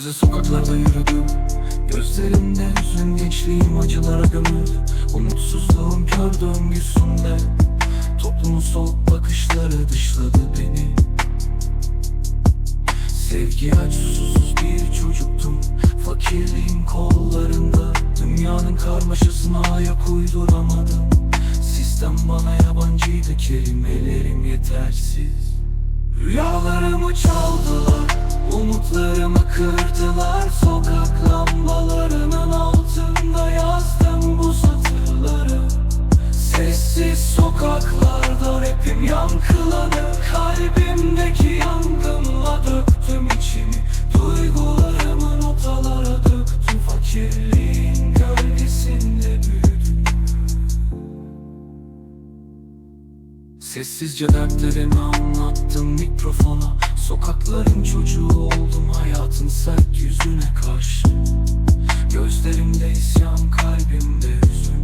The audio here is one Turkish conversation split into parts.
Bize sokaklarda yürüdüm. Gözlerimde hüzün gençliğim acılara gömüldü Umutsuzluğum kör döngüsünde Toplumun soğuk bakışları dışladı beni. Sevgi aç susuz bir çocuktum. Fakirliğin kollarında Dünyanın karmaşasına ayak uyduramadım. Sistem bana yabancıydı kelimelerim yetersiz. Rüyalarımı çaldılar Umutlarımı kırdılar Sokak lambalarının altında yazdım bu satırları. Sessiz sokaklarda rapim yankıladı Kalbimdeki yangınla döktüm içimi. Duygularımı notalara döktüm Fakirliğin gölgesinde büyüdüm. Sessizce dertlerimi anlattım mikrofona. Sokakların çocuğu oldum Gözlerimde isyan kalbimde hüzün.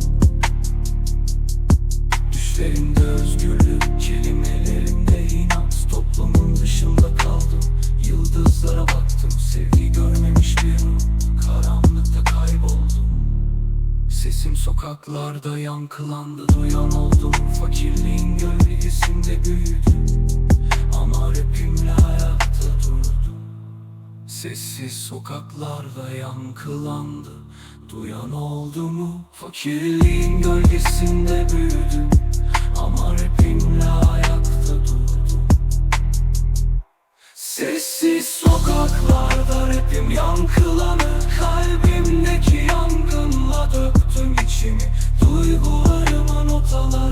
Düşlerimde özgürlük kelimelerimde inat. Toplumun dışında kaldım Yıldızlara baktım. Sevgi görmemiş bir ruh Karanlıkta kayboldum. Sesim sokaklarda yankılandı duyan oldum. Fakirliğin gölgesinde büyüdüm Sessiz sokaklarda yankılandı. Duyan oldu mu? Fakirliğin gölgesinde büyüdüm Ama rapimle ayakta durdum Sessiz sokaklarda rapim yankılanı. Kalbimdeki yangınla döktüm içimi. Duygularıma notalar